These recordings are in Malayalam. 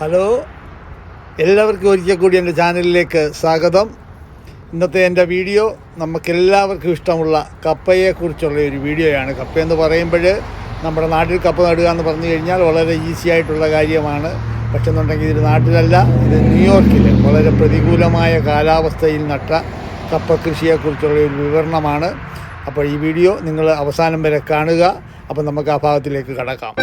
ഹലോ. എല്ലാവർക്കും ഒരിക്കൽ കൂടി എന്റെ ചാനലിലേക്ക് സ്വാഗതം. ഇന്നത്തെ എന്റെ വീഡിയോ നമുക്കെല്ലാവർക്കും ഇഷ്ടമുള്ള കപ്പയെക്കുറിച്ചുള്ള ഒരു വീഡിയോയാണ്. കപ്പ എന്ന് പറയുമ്പോൾ നമ്മുടെ നാട്ടിൽ കപ്പ നടുക എന്ന് പറഞ്ഞു കഴിഞ്ഞാൽ വളരെ ഈസി ആയിട്ടുള്ള കാര്യമാണ്. പക്ഷെ എന്നുണ്ടെങ്കിൽ ഇത് നാട്ടിലല്ല ഇത് ന്യൂയോർക്കിൽ വളരെ പ്രതികൂലമായ കാലാവസ്ഥയിൽ നട്ട കപ്പ കൃഷിയെക്കുറിച്ചുള്ള ഒരു വിവരണമാണ്. അപ്പോൾ ഈ വീഡിയോ നിങ്ങൾ അവസാനം വരെ കാണുക. അപ്പോൾ നമുക്ക് ആ ഭാഗത്തിലേക്ക് കടക്കാം.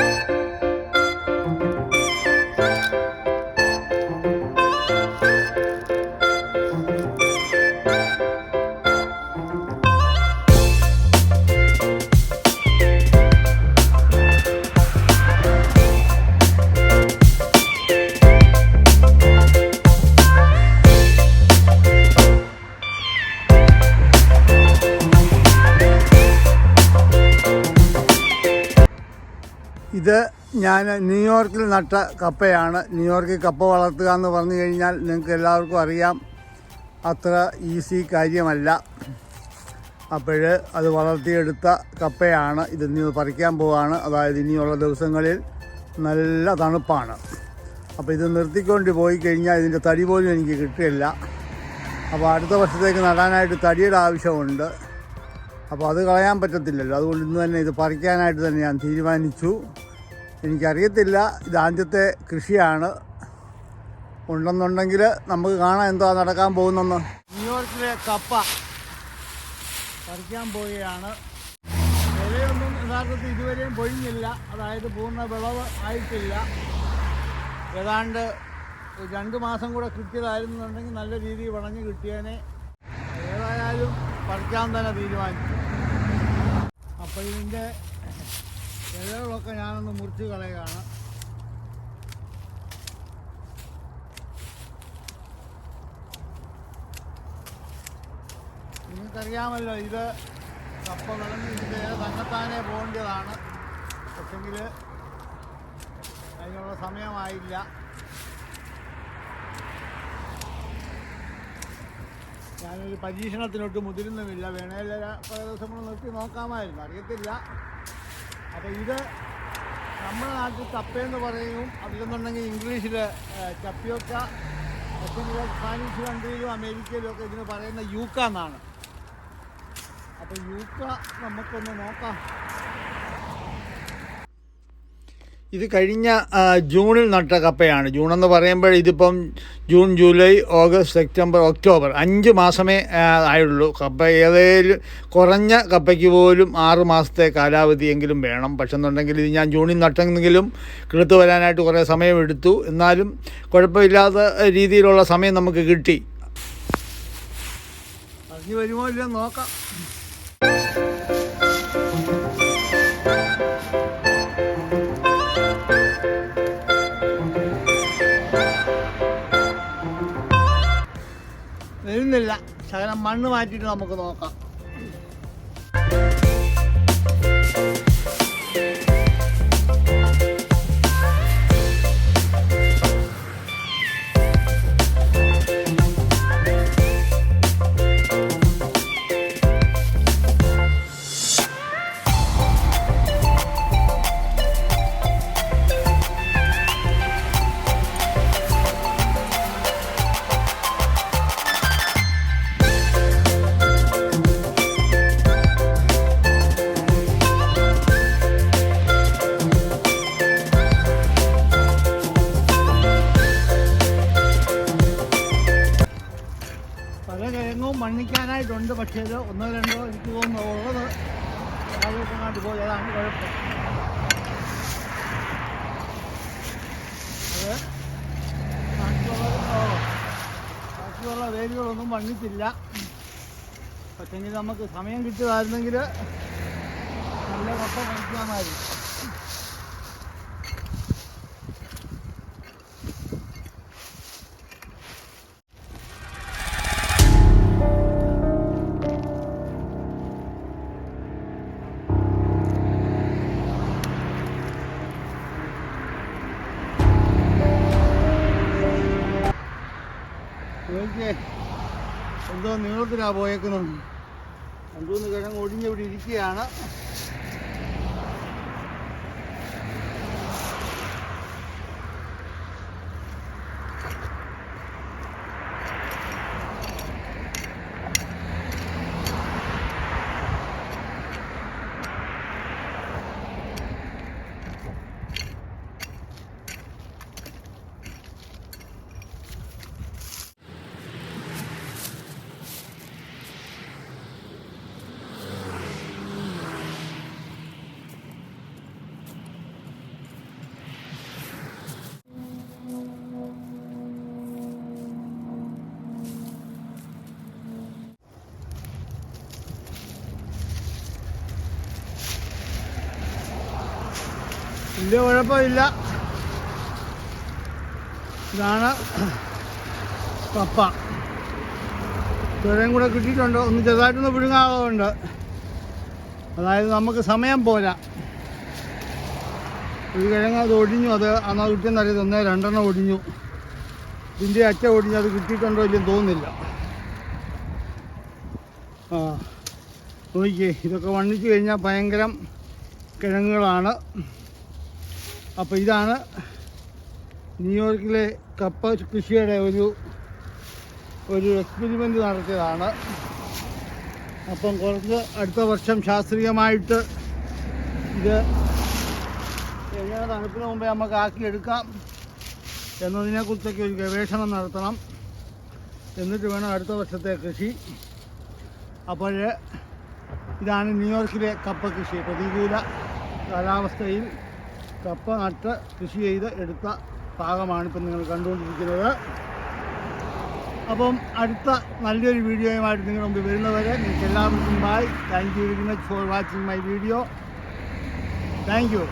ഇത് ഞാൻ ന്യൂയോർക്കിൽ നട്ട കപ്പയാണ്. ന്യൂയോർക്കിൽ കപ്പ വളർത്തുക എന്ന് പറഞ്ഞു കഴിഞ്ഞാൽ നിങ്ങൾക്ക് എല്ലാവർക്കും അറിയാം. അത്ര ഈസി കാര്യമല്ല. അപ്പോൾ അത് വളർത്തിയെടുത്ത കപ്പയാണ്. ഇത് പറിക്കാൻ പോവാണ്. അതായത് ഇനിയുള്ള ദിവസങ്ങളിൽ നല്ല തണുപ്പാണ്. അപ്പോൾ ഇത് നിർത്തിക്കൊണ്ട് പോയി കഴിഞ്ഞാൽ ഇതിന്റെ തടി പോലും എനിക്ക് കിട്ടില്ല. അപ്പോൾ അടുത്ത വർഷത്തേക്ക് നടാനായിട്ട് തടിയുടെ ആവശ്യമുണ്ട്. അപ്പോൾ അത് കളയാൻ പറ്റത്തില്ലല്ലോ. അതുകൊണ്ട് ഇന്ന് തന്നെ ഇത് പറിക്കാനായിട്ട് തന്നെ ഞാൻ തീരുമാനിച്ചു. എനിക്കറിയത്തില്ല. ഇത് ആദ്യത്തെ കൃഷിയാണ്. ഉണ്ടെന്നുണ്ടെങ്കിൽ നമുക്ക് കാണാം എന്താ നടക്കാൻ പോകുന്നെന്ന്. ന്യൂയോർക്കിലെ കപ്പ പറിക്കാൻ പോവുകയാണ്. വിലയൊന്നും യഥാർത്ഥത്തിൽ ഇതുവരെയും പൊഴിഞ്ഞില്ല. അതായത് പൂർണ വിളവ് ആയിട്ടില്ല. ഏതാണ്ട് രണ്ട് മാസം കൂടെ കിട്ടിയതായിരുന്നുണ്ടെങ്കിൽ നല്ല രീതിയിൽ വിളഞ്ഞ് കിട്ടിയേനെ. ഏതായാലും പറിക്കാൻ തന്നെ തീരുമാനിച്ചു. അപ്പോൾ ഇതിന്റെ ഇലകളൊക്കെ ഞാനൊന്ന് മുറിച്ച് കളയുകയാണ്. നിങ്ങൾക്കറിയാമല്ലോ ഇത് കപ്പ വിളഞ്ഞ് ഇതിന്റെ തന്നെത്താനെ പോകേണ്ടതാണ്. പക്ഷെങ്കിൽ അതിനുള്ള സമയമായില്ല. ഞാനൊരു പരീക്ഷണത്തിനൊട്ട് മുതിരുന്നുമില്ല. വേണേൽ പല ദിവസം കൂടെ നിർത്തി നോക്കാമായിരുന്നു. അറിയത്തില്ല. അപ്പോൾ ഇത് നമ്മുടെ നാട്ടിൽ കപ്പയെന്ന് പറയും. അതിലെന്നുണ്ടെങ്കിൽ ഇംഗ്ലീഷിൽ ചപ്പിയൊക്ക മറ്റു സ്പാനിഷ് കൺട്രിയിലും അമേരിക്കയിലും ഒക്കെ ഇതിന് പറയുന്ന യൂക്ക എന്നാണ്. അപ്പോൾ യൂക്ക നമുക്കൊന്ന് നോക്കാം. ഇത് കഴിഞ്ഞ ജൂണിൽ നട്ട കപ്പയാണ്. ജൂൺ എന്ന് പറയുമ്പോൾ ഇതിപ്പം June July August September October അഞ്ച് മാസമേ ആയുള്ളൂ. കപ്പ ഏതേലും കുറഞ്ഞ കപ്പയ്ക്ക് പോലും ആറ് മാസത്തെ കാലാവധിയെങ്കിലും വേണം. പക്ഷെ എന്നുണ്ടെങ്കിൽ ഇത് ഞാൻ ജൂണിൽ നട്ടെങ്കിലും കിളുത്ത് വരാനായിട്ട് കുറേ സമയമെടുത്തു. എന്നാലും കുഴപ്പമില്ലാത്ത രീതിയിലുള്ള സമയം നമുക്ക് കിട്ടി. പറഞ്ഞു വരുമോ ഇല്ല നോക്കാം. വരുന്നില്ല. ശകലം മണ്ണ് മാറ്റിയിട്ട് നമുക്ക് നോക്കാം. മണ്ണിക്കാനായിട്ടുണ്ട് പക്ഷേ ഇത് ഒന്നോ രണ്ടോ എനിക്ക് തോന്നുന്നു ഉള്ളത് ആലോചിക്കാണ്ട് പോയി അതാണ് കുഴപ്പം. അത് ബാക്കിയുള്ള വേരുകളൊന്നും മണ്ണിച്ചില്ല പക്ഷെങ്കിൽ നമുക്ക് സമയം കിട്ടുമായിരുന്നെങ്കിൽ നല്ല കൊട്ട മണിക്കാമായിരുന്നു എന്തോ നീളത്തിലാ പോയേക്കുന്നത് രണ്ടുമൂന്ന് കിഴങ്ങ് ഒഴിഞ്ഞവിടെ ഇരിക്കുകയാണ്. വലിയ കുഴപ്പമില്ല. ഇതാണ് കപ്പ ചുഴയും കൂടെ കിട്ടിയിട്ടുണ്ട്. ഒന്ന് ചെറുതായിട്ടൊന്ന് പിഴുങ്ങാതുണ്ട് അതായത് നമുക്ക് സമയം പോരാ. ഒരു കിഴങ്ങ് അത് ഒടിഞ്ഞു. അത് അന്ന് കിട്ടിയെന്ന് അറിയാം. ഒന്നേ രണ്ടെണ്ണം ഒടിഞ്ഞു. ഇതിന്റെ അറ്റ ഒടിഞ്ഞു അത് കിട്ടിയിട്ടുണ്ടോ ഇല്ലെന്ന് തോന്നുന്നില്ല. ആ നോക്കിയേ. ഇതൊക്കെ വണ്ണിച്ച് കഴിഞ്ഞാൽ ഭയങ്കരം കിഴങ്ങുകളാണ്. അപ്പോൾ ഇതാണ് ന്യൂയോർക്കിലെ കപ്പ കൃഷിയുടെ ഒരു ഒരു എക്സ്പെരിമെന്റ് നടത്തിയതാണ്. അപ്പം കുറച്ച് അടുത്ത വർഷം ശാസ്ത്രീയമായിട്ട് ഇത് എങ്ങനെ തണുപ്പിന് മുമ്പേ നമുക്ക് ആക്കിയെടുക്കാം എന്നതിനെക്കുറിച്ചൊക്കെ ഒരു ഗവേഷണം നടത്തണം. എന്നിട്ട് വേണം അടുത്ത വർഷത്തെ കൃഷി. അപ്പോൾ ഇതാണ് ന്യൂയോർക്കിലെ കപ്പ കൃഷി. പ്രതികൂല കാലാവസ്ഥയിൽ കപ്പ നട്ട് കൃഷി ചെയ്ത് എടുത്ത ഭാഗമാണ് ഇപ്പം നിങ്ങൾ കണ്ടുകൊണ്ടിരിക്കുന്നത്. അപ്പം അടുത്ത നല്ലൊരു വീഡിയോയുമായിട്ട് നിങ്ങളുടെ മുമ്പ് വരുന്നവരെ നിങ്ങൾക്ക് എല്ലാവർക്കും bye thank you very much for watching my video thank you